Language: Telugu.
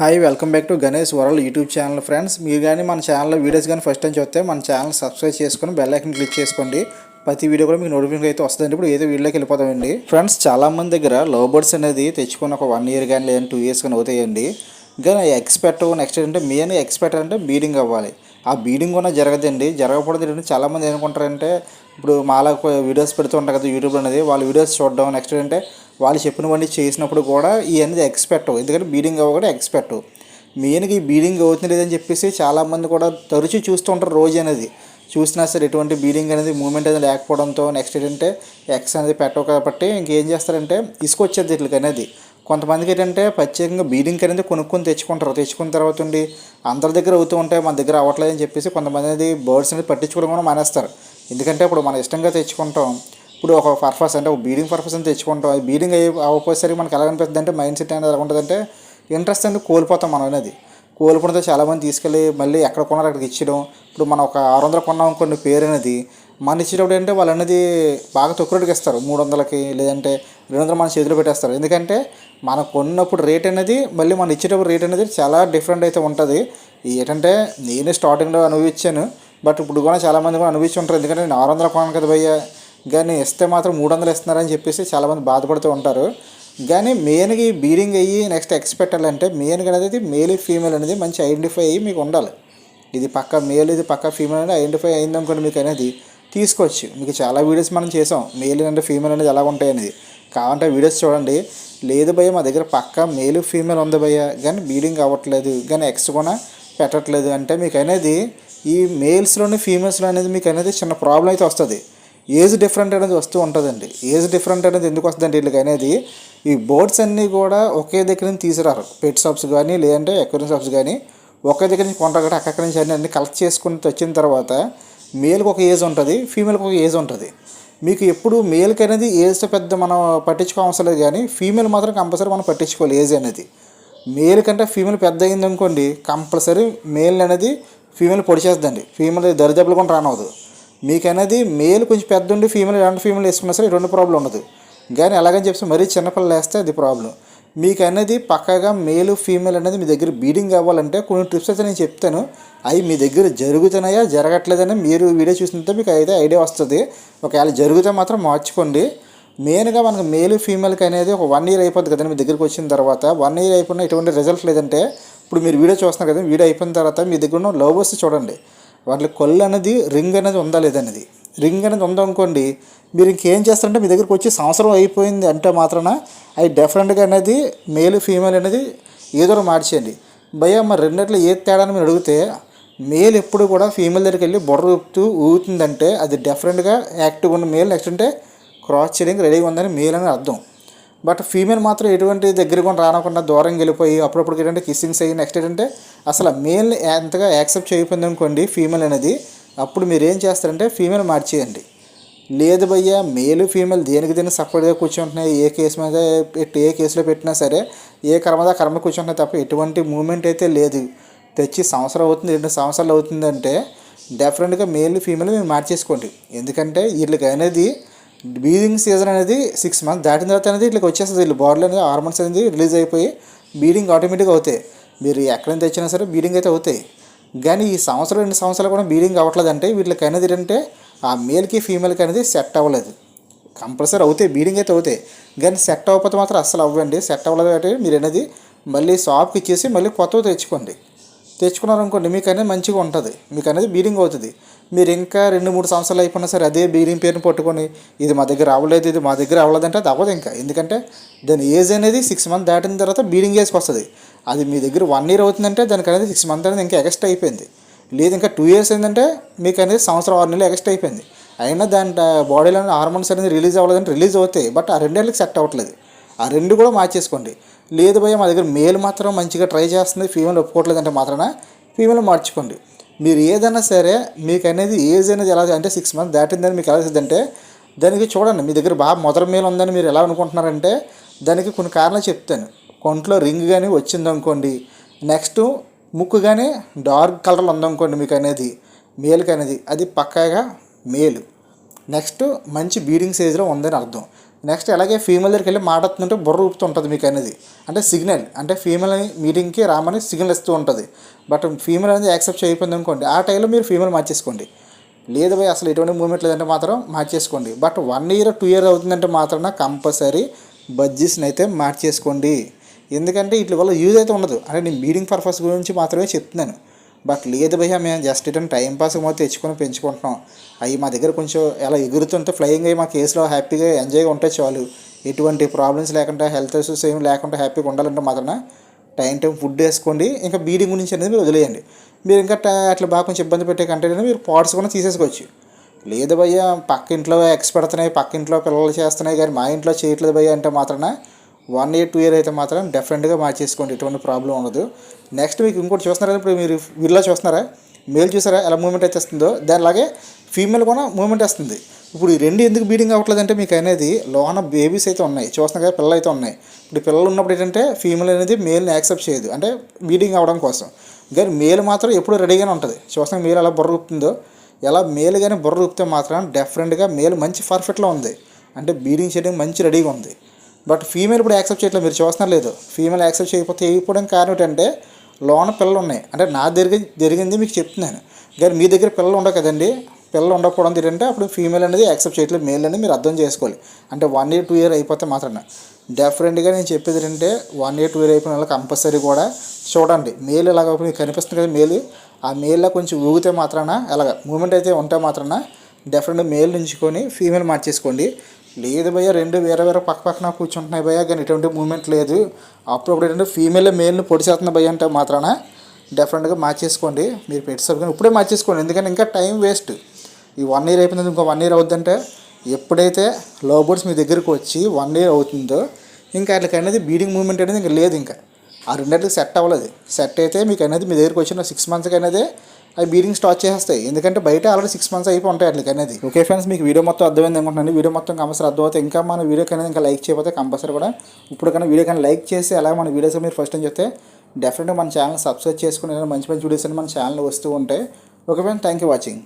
Hi welcome back to Ganesh world YouTube channel friends మీరు కానీ మన ఛానల్లో వీడియోస్ కానీ ఫస్ట్ టైం చూస్తే మన ఛానల్ సబ్స్క్రైబ్ చేసుకొని బెల్ ఐకన్ క్లిక్ చేసుకోండి. ప్రతి వీడియో కూడా మీకు నోటిఫికేషన్ అయితే వస్తుందండి. ఇప్పుడు ఏదో వీడియోకి వెళ్ళిపోతామండి. ఫ్రెండ్స్ చాలామంది దగ్గర లవ్ బర్డ్స్ అనేది తెచ్చుకొని ఒక వన్ ఇయర్ కానీ లేదంటే టూ ఇయర్స్ కానీ అవుతాయండి. కానీ ఎక్స్పెక్ట్ నెక్స్ట్ ఏంటంటే మెయిన్ ఎక్స్పెక్ట్ అంటే బీడింగ్ అవ్వాలి. ఆ బీడింగ్ కూడా జరగదండి. జరగకూడదు ఏంటంటే చాలామంది ఏమనుకుంటారంటే ఇప్పుడు మాలా వీడియోస్ పెడుతూ ఉంటారు కదా యూట్యూబ్ అనేది వాళ్ళ వీడియోస్ చూడడం. నెక్స్ట్ ఏంటంటే వాళ్ళు చెప్పినవన్నీ చేసినప్పుడు కూడా ఈ అనేది ఎక్స్పెక్ట్ ఎందుకంటే బీడింగ్ అవ్వకుండా ఎక్స్పెక్ట్ మెయిన్గా ఈ బీడింగ్ అవుతుంది లేదని చెప్పేసి చాలామంది కూడా తరచూ చూస్తూ ఉంటారు రోజు అనేది. చూసినా సరే ఎటువంటి బీడింగ్ అనేది మూమెంట్ అనేది లేకపోవడంతో నెక్స్ట్ ఏంటంటే ఎక్స్ అనేది పెట్టవు కాబట్టి ఇంకేం చేస్తారంటే ఇసుకొచ్చేది వీటికి అనేది. కొంతమందికి ఏంటంటే ప్రత్యేకంగా బీడింగ్ అనేది కొనుక్కొని తెచ్చుకుంటారు. తెచ్చుకున్న తర్వాత ఉండి అందరి దగ్గర అవుతూ ఉంటాయి మన దగ్గర అవ్వట్లేదని చెప్పేసి కొంతమంది అనేది బర్డ్స్ అనేది పట్టించుకోవడం కూడా మానేస్తారు. ఎందుకంటే ఇప్పుడు మనం ఇష్టంగా తెచ్చుకుంటాం. ఇప్పుడు ఒక పర్పస్ అంటే ఒక బీడింగ్ పర్పస్ అని తెచ్చుకుంటాం. అది బీడింగ్ అయ్యి అవ్వకపోయేసరికి మనకి ఎలా అనిపిస్తుంది అంటే మైండ్ సెట్ అనేది ఎలా ఉంటుందంటే ఇంట్రెస్ట్ అనేది కోల్పోతాం మనం అనేది. కోల్పోతే చాలామంది తీసుకెళ్ళి మళ్ళీ ఎక్కడ కొన్నారు అక్కడికి ఇచ్చడం. ఇప్పుడు మనం ఒక ఆరు వందలు కొన్నాం కొన్ని పేరు అనేది. మన ఇచ్చేటప్పుడు ఏంటంటే వాళ్ళు అనేది బాగా తక్కువ రేటుకి ఇస్తారు. మూడు వందలకి లేదంటే రెండు వందలు మన చేతిలో పెట్టేస్తారు. ఎందుకంటే మనం కొన్నప్పుడు రేట్ అనేది మళ్ళీ మనం ఇచ్చేటప్పుడు రేట్ అనేది చాలా డిఫరెంట్ అయితే ఉంటుంది. ఏంటంటే నేను స్టార్టింగ్లో అనుభవించాను. బట్ ఇప్పుడు కూడా చాలామంది కూడా అనుభవించి ఉంటారు. ఎందుకంటే నేను ఆరు వందలు కొన్నాను కదా భయ్య. కానీ ఇస్తే మాత్రం మూడు వందలు ఇస్తున్నారని చెప్పేసి చాలామంది బాధపడుతూ ఉంటారు. కానీ మెయిన్గా ఈ బీడింగ్ అయ్యి నెక్స్ట్ ఎక్స్పెక్ట్ అంటే మెయిన్గా అనేది మేల్ ఫీమేల్ అనేది మంచి ఐడెంటిఫై అయ్యి మీకు ఉండాలి. ఇది పక్క మేల్ ఇది పక్క ఫీమేల్ అనేది ఐడెంటిఫై అయిందనుకోండి మీకు అనేది తీసుకోవచ్చు. మీకు చాలా వీడియోస్ మనం చేసాం. మేల్ అంటే ఫీమేల్ అనేది ఎలా ఉంటాయి అనేది కావాలంటే వీడియోస్ చూడండి. లేదు భయ్య మా దగ్గర పక్క మేలు ఫీమేల్ ఉంది భయ్య. కానీ బీడింగ్ అవ్వట్లేదు. కానీ ఎక్స్ కూడా పెట్టట్లేదు. అంటే మీకు అనేది ఈ మేల్స్లోని ఫీమేల్స్లో అనేది మీకు అనేది చిన్న ప్రాబ్లం అయితే వస్తుంది. ఏజ్ డిఫరెంట్ అనేది వస్తూ ఉంటుందండి. ఏజ్ డిఫరెంట్ అనేది ఎందుకు వస్తుందండి వీళ్ళకి అనేది ఈ బోర్డ్స్ అన్నీ కూడా ఒకే దగ్గర నుంచి తీసుకురారు. పెట్ షాప్స్ కానీ లేదంటే ఎక్వరియం షాప్స్ కానీ ఒకే దగ్గర నుంచి కొంటారు కాబట్టి అక్కడి నుంచి అన్ని అన్ని కలెక్ట్ చేసుకుని వచ్చిన తర్వాత మేల్కి ఒక ఏజ్ ఉంటుంది ఫీమేల్కి ఒక ఏజ్ ఉంటుంది. మీకు ఎప్పుడు మేల్కి అనేది ఏజ్ పెద్ద మనం పట్టించుకో అవసరం లేదు కానీ ఫీమేల్ మాత్రం కంపల్సరీ మనం పట్టించుకోవాలి ఏజ్ అనేది. మేల్ కంటే ఫీమేల్ పెద్ద అయింది అనుకోండి కంపల్సరీ మేల్ అనేది ఫీమేల్ పొడిచేస్తుందండి ఫీమేల్ దరిదెబ్బలు కూడా రానవదు మీకు అనేది మేల్ కొంచెం పెద్ద ఉండి ఫీమేల్ రెండు ఫీమేల్ వేసుకున్నా సరే రెండు ప్రాబ్లం ఉండదు. కానీ అలాగని చెప్పి మరీ చిన్నపిల్లలు వేస్తే అది ప్రాబ్లం మీకు అనేది పక్కగా మేలు ఫీమేల్ అనేది మీ దగ్గర బీడింగ్ అవ్వాలంటే కొన్ని ట్రిప్స్ అయితే నేను చెప్తాను. అవి మీ దగ్గర జరుగుతున్నాయా జరగట్లేదని మీరు వీడియో చూసినంత మీకు అయితే ఐడియా వస్తుంది. ఒకవేళ జరిగితే మాత్రం మార్చుకోండి. మెయిన్గా మనకు మేలు ఫీమేల్కి అనేది ఒక వన్ ఇయర్ అయిపోద్ది కదండి మీ దగ్గరికి వచ్చిన తర్వాత. వన్ ఇయర్ అయిపోయినా ఎటువంటి రిజల్ట్ లేదంటే ఇప్పుడు మీరు వీడియో చూస్తున్నారు కదా వీడియో అయిపోయిన తర్వాత మీ దగ్గర ఉన్న లవ్ వస్తే చూడండి. వాళ్ళ కొల్లు అనేది రింగ్ అనేది ఉందా లేదనేది రింగ్ అనేది ఉందనుకోండి మీరు ఇంకేం చేస్తారంటే మీ దగ్గరికి వచ్చి సంవత్సరం అయిపోయింది అంటే మాత్రాన అవి డెఫరెంట్గా అనేది మేల్ ఫీమేల్ అనేది ఏదో మార్చేయండి. భయ మరి రెండిట్లో ఏ తేడా అని మీరు అడిగితే మేల్ ఎప్పుడు కూడా ఫీమేల్ దగ్గరికి వెళ్ళి బొర్ర ఊపుతూ ఊగుతుందంటే అది డెఫరెంట్గా యాక్టివ్ ఉన్న మేల్ నెక్స్ట్ అంటే క్రాస్ చేయడానికి రెడీగా ఉందని మేల్ అని అర్థం. బట్ ఫీమేల్ మాత్రం ఎటువంటి దగ్గరకు రానకుండా దూరం వెళ్ళిపోయి అప్పుడప్పుడు ఏంటంటే కిస్సింగ్స్ అయ్యి నెక్స్ట్ ఏంటంటే అసలు మేల్ ఎంతగా యాక్సెప్ట్ చేయకపోయింది అనుకోండి ఫీమేల్ అనేది అప్పుడు మీరు ఏం చేస్తారంటే ఫీమేల్ మార్చేయండి. లేదు భయ్య మేలు ఫీమేల్ దేనికి దేనికి సపరేట్గా కూర్చుంటున్నాయి ఏ కేసు మీద పెట్టి ఏ కేసులో పెట్టినా సరే ఏ కర్మదా కర్మ కూర్చుంటున్నాయి తప్ప ఎటువంటి మూమెంట్ అయితే లేదు. తెచ్చి సంవత్సరం అవుతుంది రెండు సంవత్సరాలు అవుతుందంటే డెఫినెట్గా మేల్ ఫీమేల్ మీరు మార్చేసుకోండి. ఎందుకంటే వీళ్ళకి అనేది బీడింగ్ సీజన్ అనేది సిక్స్ మంత్స్ దాటిన తర్వాత అనేది ఇట్లా వచ్చేస్తుంది. వీళ్ళు బాడీలో అనేది హార్మోన్స్ అనేది రిలీజ్ అయిపోయి బీడింగ్ ఆటోమేటిక్గా అవుతాయి. మీరు ఎక్కడ నుంచి తెచ్చినా సరే బీడింగ్ అయితే అవుతాయి. కానీ ఈ సంవత్సరం రెండు సంవత్సరాలు కూడా బీడింగ్ అవ్వట్లేదు అంటే వీళ్ళకి అనేది ఏంటంటే ఆ మేల్కి ఫీమేల్కి అనేది సెట్ అవ్వలేదు. కంపల్సరీ అవుతాయి. బీడింగ్ అయితే అవుతాయి. కానీ సెట్ అవ్వకపోతే మాత్రం అస్సలు అవ్వండి. సెట్ అవ్వలేదు అంటే మీరు అనేది మళ్ళీ షాప్కి ఇచ్చేసి మళ్ళీ కొత్తవి తెచ్చుకోండి. తెచ్చుకున్నారనుకోండి మీకు అనేది మంచిగా ఉంటుంది. మీకు అనేది బీడింగ్ అవుతుంది. మీరు ఇంకా రెండు మూడు సంవత్సరాలు అయిపోయినా సరే అదే బీడింగ్ పేరుని పట్టుకొని ఇది మా దగ్గర అవ్వలేదు ఇది మా దగ్గర అవ్వలేదంటే అది అవ్వదు ఇంకా. ఎందుకంటే దాని ఏజ్ అనేది సిక్స్ మంత్ దాటిన తర్వాత బీడింగ్ ఏజ్కి వస్తుంది. అది మీ దగ్గర వన్ ఇయర్ అవుతుందంటే దానికి అనేది సిక్స్ మంత్ అనేది ఇంకా ఎక్స్ట్రా అయిపోయింది. లేదు ఇంకా టూ ఇయర్స్ ఏంటంటే మీకు అనేది సంవత్సరం ఆరు నెలలు ఎక్స్ట్రా అయిపోయింది. అయినా దాని బాడీలో హార్మోన్స్ అనేది రిలీజ్ అవ్వలేదంటే రిలీజ్ అవుతాయి బట్ ఆ రెండేళ్ళకి సెట్ అవ్వట్లేదు. ఆ రెండు కూడా మార్చేసుకోండి. లేదు భయ మా దగ్గర మేల్ మాత్రం మంచిగా ట్రై చేస్తుంది ఫీమేల్ ఒప్పుకోవట్లేదంటే మాత్రాన ఫీమేల్ మార్చుకోండి. మీరు ఏదైనా సరే మీకు అనేది ఏజ్ అనేది ఎలా అంటే సిక్స్ మంత్స్ దాటిందని మీకు ఎలా అంటే దానికి చూడండి మీ దగ్గర బాగా మొదటి మేలు ఉందని మీరు ఎలా అనుకుంటున్నారంటే దానికి కొన్ని కారణాలు చెప్తాను. కొంట్లో రింగ్ కానీ వచ్చిందనుకోండి నెక్స్ట్ ముక్కు కానీ డార్క్ కలర్లో ఉందనుకోండి మీకు అనేది మేల్కి అనేది అది పక్కాగా మేలు. నెక్స్ట్ మంచి బీడింగ్ సైజులో ఉందని అర్థం. నెక్స్ట్ అలాగే ఫీమేల్ దగ్గరికి వెళ్ళి మాట్లాడుతుంటే బుర్ర ఊపుతుంటుంది మీకు అనేది. అంటే సిగ్నల్ అంటే ఫీమేల్ మీటింగ్కి రామని సిగ్నల్ ఇస్తూ ఉంటుంది. బట్ ఫీమేల్ అనేది యాక్సెప్ట్ చేయకపోయింది అనుకోండి ఆ టైంలో మీరు ఫీమేల్ మార్చేసుకోండి. లేదు భయ్ అసలు ఎటువంటి మూమెంట్ లేదంటే మాత్రం మార్చేసుకోండి. But one year two year అవుతుందంటే మాత్రం కంపల్సరీ బడ్జెస్ని అయితే మార్చేసుకోండి. ఎందుకంటే వీటి వల్ల యూజ్ అయితే ఉండదు. అంటే నేను మీటింగ్ పర్పస్ గురించి మాత్రమే చెప్తున్నాను. బట్ లేదు భయ్యా మేము జస్ట్ ఇటన్ టైం పాస్ మాత్రం తెచ్చుకొని పెంచుకుంటున్నాం. అవి మా దగ్గర కొంచెం ఎలా ఎగురుతుంటే ఫ్లయింగ్ అయ్యి మా కేసులో హ్యాపీగా ఎంజాయ్గా ఉంటే చాలు. ఎటువంటి ప్రాబ్లమ్స్ లేకుండా హెల్త్ ఇష్యూస్ ఏమి లేకుండా హ్యాపీగా ఉండాలంటే మాత్రం టైం టైం ఫుడ్ వేసుకోండి. ఇంకా బీడింగ్ గురించి అనేది మీరు వదిలేయండి. మీరు ఇంకా అట్లా బాగా కొంచెం ఇబ్బంది పెట్టే కంటే మీరు పాట్స్ కూడా తీసేసుకోవచ్చు. లేదు భయ్యా పక్క ఇంట్లో ఎక్స్ పెడుతున్నాయి పక్క ఇంట్లో పిల్లలు చేస్తున్నాయి కానీ మా ఇంట్లో చేయట్లేదు భయ్యా అంటే మాత్రాన వన్ ఇయర్ టూ ఇయర్ అయితే మాత్రం డెఫినెట్గా మార్చేసుకోండి ఎటువంటి ప్రాబ్లం ఉండదు. నెక్స్ట్ మీకు ఇంకోటి చూస్తున్నారా? ఇప్పుడు మీరు వీళ్ళలో చూస్తున్నారా? మేల్ చూసారా? ఎలా మూమెంట్ అయితే వస్తుందో? దానిలాగే ఫీమేల్ కూడా మూమెంట్ వస్తుంది. ఇప్పుడు ఈ రెండు ఎందుకు బీడింగ్ అవ్వట్లేదంటే మీకు అనేది లోన బేబీస్ అయితే ఉన్నాయి. చూస్తున్నా కదా పిల్లలు అయితే ఉన్నాయి. ఇప్పుడు పిల్లలు ఉన్నప్పుడు ఏంటంటే ఫీమేల్ అనేది మేల్ని యాక్సెప్ట్ చేయదు. అంటే బీడింగ్ అవ్వడం కోసం. కానీ మేల్ మాత్రం ఎప్పుడు రెడీగానే ఉంటుంది. చూస్తున్నా మేల్ ఎలా బుర్ర ఊపుతుందో? ఎలా మేల్ కానీ బుర్ర ఊపితే మాత్రం డెఫరెంట్గా మేల్ మంచి పర్ఫెక్ట్లో ఉంది. అంటే బీడింగ్ చేయడానికి మంచి రెడీగా ఉంది. బట్ ఫీమేల్ ఇప్పుడు యాక్సెప్ట్ చేయట్లేదు. మీరు చూస్తున్నారు లేదు. ఫీమేల్ యాక్సెప్ట్ చేయకపోతే వేయకపోవడం కారణం ఏంటంటే లోన పిల్లలు ఉన్నాయి. అంటే నా దగ్గర జరిగింది మీకు చెప్తున్నాను. కానీ మీ దగ్గర పిల్లలు ఉండవు కదండి. పిల్లలు ఉండకపోవడం ఏంటంటే అప్పుడు ఫీమేల్ అనేది యాక్సెప్ట్ చేయట్లేదు. మేల్ అనేది మీరు అర్థం చేసుకోవాలి. అంటే వన్ ఇయర్ టూ ఇయర్ అయిపోతే మాత్రం డెఫరెంట్గా నేను చెప్పేది ఏంటంటే వన్ ఇయర్ టూ ఇయర్ అయిపోయిన వాళ్ళకి కంపల్సరీ కూడా చూడండి. మేల్ ఇలాగ మీకు కనిపిస్తుంది కదా మేల్. ఆ మేల్లో కొంచెం ఊగితే మాత్రాన ఎలాగ? మూమెంట్ అయితే ఉంటే మాత్రాన డెఫరెంట్ మేల్ నుంచుకొని ఫీమేల్ మార్చేసుకోండి. లేదు భయ్య రెండు వేరే వేరే పక్క పక్కన కూర్చుంటున్నాయి భయ్య కానీ ఎటువంటి మూమెంట్ లేదు. అప్పుడప్పుడు ఏంటంటే ఫీమేల్ మేల్ని పొడిచేస్తున్న భయ్య అంటే మాత్రాన డెఫినెట్గా మార్చేసుకోండి. మీరు పెట్టి కానీ ఇప్పుడే మార్చేసుకోండి. ఎందుకంటే ఇంకా టైం వేస్ట్ ఈ వన్ ఇయర్ అయిపోయింది ఇంకో వన్ ఇయర్ అవుతుందంటే ఎప్పుడైతే లో బోర్డ్స్ మీ దగ్గరికి వచ్చి వన్ ఇయర్ అవుతుందో ఇంకా అట్లకి అనేది బీడింగ్ మూమెంట్ అనేది ఇంకా లేదు ఇంకా. ఆ రెండింటికి సెట్ అవ్వలేదు. సెట్ అయితే మీకు అనేది మీ దగ్గరికి వచ్చిన సిక్స్ మంత్స్కి అనేది అవి బీడింగ్ స్టార్ట్ చేసేస్తాయి. ఎందుకంటే బయట ఆల్రెడీ సిక్స్ మంత్స్ అయిపోయి ఉంటాయి అట్లకి అనేది. ఓకే ఫ్రెండ్స్ మీకు వీడియో మొత్తం అర్థమైంది అనుకుంటున్నాను. వీడియో మొత్తం కంపల్సరీ అర్థమవుతే ఇంకా మన వీడియో అనేది ఇంకా లైక్ చేయకపోతే కంపల్సరీ కూడా ఇప్పుడు కన్నా వీడియో కానీ లైక్ చేసి అలాగే మన వీడియోస్ మీరు ఫస్ట్ అని చెప్తే డెఫినెట్గా మన ఛానల్ సబ్స్క్రైబ్ చేసుకుని మంచి మంచి వీడియోస్ అని మన ఛానల్ వస్తూ ఉంటాయి. Okay friends thank you watching